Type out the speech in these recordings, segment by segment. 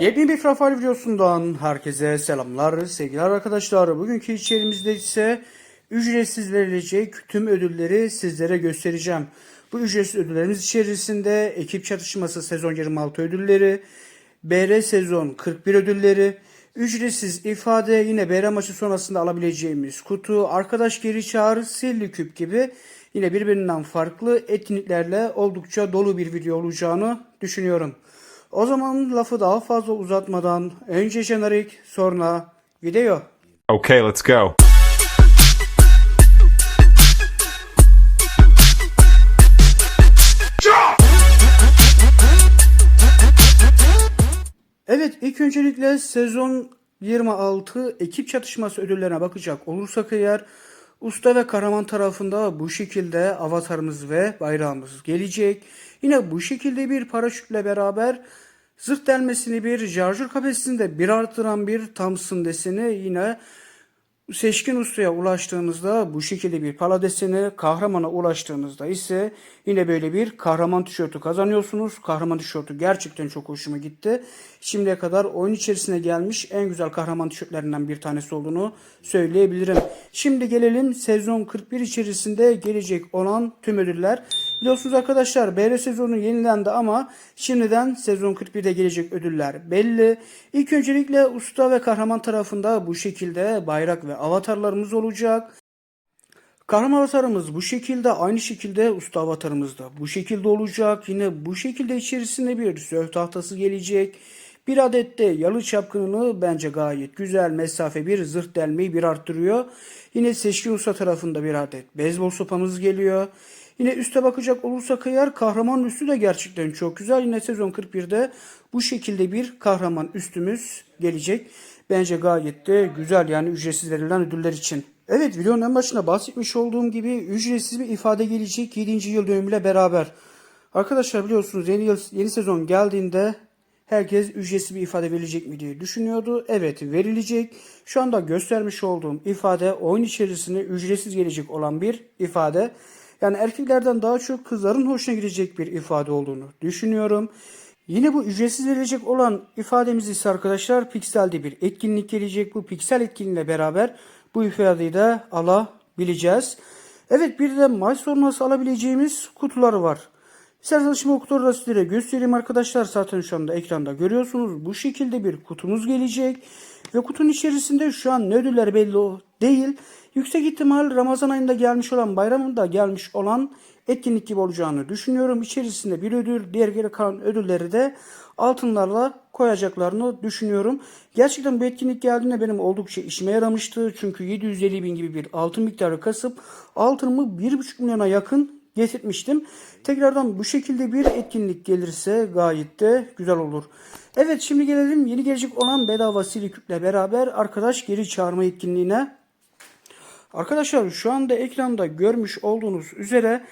Yepyeni bir Frafal videosundan herkese selamlar sevgili arkadaşlar. Bugünkü içerimizde ise ücretsiz verilecek tüm ödülleri sizlere göstereceğim. Bu ücretsiz ödüllerimiz içerisinde ekip çatışması sezon 26 ödülleri, BR sezon 41 ödülleri, ücretsiz ifade yine BR maçı sonrasında alabileceğimiz kutu, arkadaş geri çağrı, silli küp gibi yine birbirinden farklı etkinliklerle oldukça dolu bir video olacağını düşünüyorum. O zaman lafı daha fazla uzatmadan önce jenerik sonra video. Okay, let's go. Evet ilk öncelikle sezon 26 ekip çatışması ödüllerine bakacak olursak eğer usta ve kahraman tarafında bu şekilde avatarımız ve bayrağımız gelecek. Yine bu şekilde bir paraşütle beraber zırh delmesini bir şarjör kapasitesinde bir artıran bir Thompson deseni yine Seçkin Usta'ya ulaştığınızda bu şekilde bir pala deseni, kahramana ulaştığınızda ise yine böyle bir kahraman tişörtü kazanıyorsunuz. Kahraman tişörtü gerçekten çok hoşuma gitti. Şimdiye kadar oyun içerisine gelmiş en güzel kahraman tişörtlerinden bir tanesi olduğunu söyleyebilirim. Şimdi gelelim sezon 41 içerisinde gelecek olan tüm ödüller. Biliyorsunuz arkadaşlar BR sezonu yenilendi ama şimdiden sezon 41'de gelecek ödüller belli. İlk öncelikle usta ve kahraman tarafında bu şekilde bayrak ve avatarlarımız olacak. Kahraman avatarımız bu şekilde aynı şekilde usta avatarımız da bu şekilde olacak. Yine bu şekilde içerisinde bir söv tahtası gelecek. Bir adet de yalı çapkınını bence gayet güzel mesafe bir zırh delmeyi bir arttırıyor. Yine seçkin usta tarafında bir adet beyzbol sopamız geliyor. Yine üste bakacak olursak eğer kahraman üstü de gerçekten çok güzel. Yine sezon 41'de bu şekilde bir kahraman üstümüz gelecek. Bence gayet de güzel yani ücretsiz verilen ödüller için. Evet videonun en başında bahsetmiş olduğum gibi ücretsiz bir ifade gelecek 7. yıl dönümüyle beraber. Arkadaşlar biliyorsunuz yeni, yıl, yeni sezon geldiğinde herkes ücretsiz bir ifade verilecek mi diye düşünüyordu. Evet verilecek. Şu anda göstermiş olduğum ifade oyun içerisinde ücretsiz gelecek olan bir ifade. Yani erkeklerden daha çok kızların hoşuna gidecek bir ifade olduğunu düşünüyorum. Yine bu ücretsiz verilecek olan ifademiz ise arkadaşlar Pixel'de bir etkinlik gelecek. Bu Pixel etkinliğiyle beraber bu ifadeyi de alabileceğiz. Evet bir de maç sonrası alabileceğimiz kutuları var. İsterseniz şimdi o kutuları da sizlere göstereyim arkadaşlar. Zaten şu anda ekranda görüyorsunuz. Bu şekilde bir kutumuz gelecek. Ve kutunun içerisinde şu an ne ödüller belli değil. Yüksek ihtimal Ramazan ayında gelmiş olan bayramında gelmiş olan etkinlik gibi olacağını düşünüyorum. İçerisinde bir ödül, diğer geri kalan ödülleri de altınlarla koyacaklarını düşünüyorum. Gerçekten bu etkinlik geldiğinde benim oldukça işime yaramıştı. Çünkü 750 bin gibi bir altın miktarı kasıp altınımı 1,5 milyona yakın getirmiştim. Tekrardan bu şekilde bir etkinlik gelirse gayet de güzel olur. Evet şimdi gelelim yeni gelecek olan bedava silikükle beraber arkadaş geri çağırma etkinliğine. Arkadaşlar şu anda ekranda görmüş olduğunuz üzere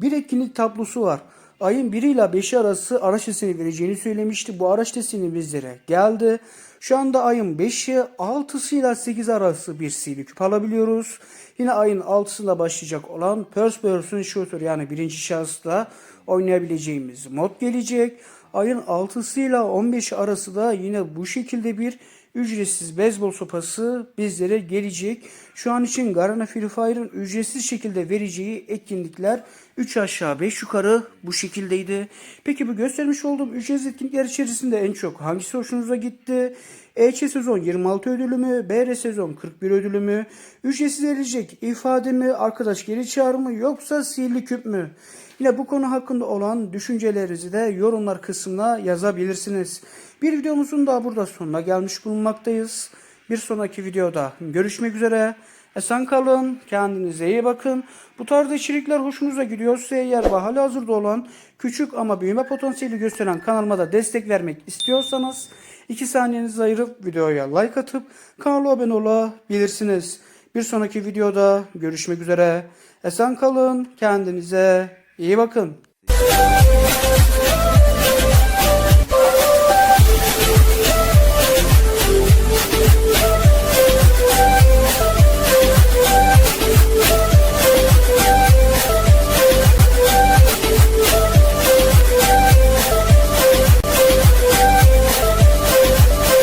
bir etkinlik tablosu var. Ayın 1 ile 5 arası araç deseni vereceğini söylemişti. Bu araç deseni bizlere geldi. Şu anda ayın 5'i 6'sı ile 8 arası bir sihirli küp alabiliyoruz. Yine ayın 6'sında başlayacak olan First Person Shooter yani birinci şahısla oynayabileceğimiz mod gelecek. Ayın 6'sı ile 15 arası da yine bu şekilde bir ücretsiz beyzbol sopası bizlere gelecek. Şu an için Garena Free Fire'ın ücretsiz şekilde vereceği etkinlikler 3 aşağı 5 yukarı bu şekildeydi. Peki bu göstermiş olduğum ücretsiz etkinlikler içerisinde en çok hangisi hoşunuza gitti? EÇ sezon 26 ödülü mü? BR sezon 41 ödülü mü? Ücretsiz verilecek ifade mi? Arkadaş geri çağrı mı? Yoksa sihirli küp mü? Yine bu konu hakkında olan düşüncelerinizi de yorumlar kısmına yazabilirsiniz. Bir videomuzun daha burada sonuna gelmiş bulunmaktayız. Bir sonraki videoda görüşmek üzere. Esen kalın, kendinize iyi bakın. Bu tarz içerikler hoşunuza gidiyorsa eğer ve hala hazırda olan küçük ama büyüme potansiyeli gösteren kanalıma da destek vermek istiyorsanız 2 saniyenizi ayırıp videoya like atıp kanala abone olabilirsiniz. Bir sonraki videoda görüşmek üzere. Esen kalın, kendinize iyi bakın.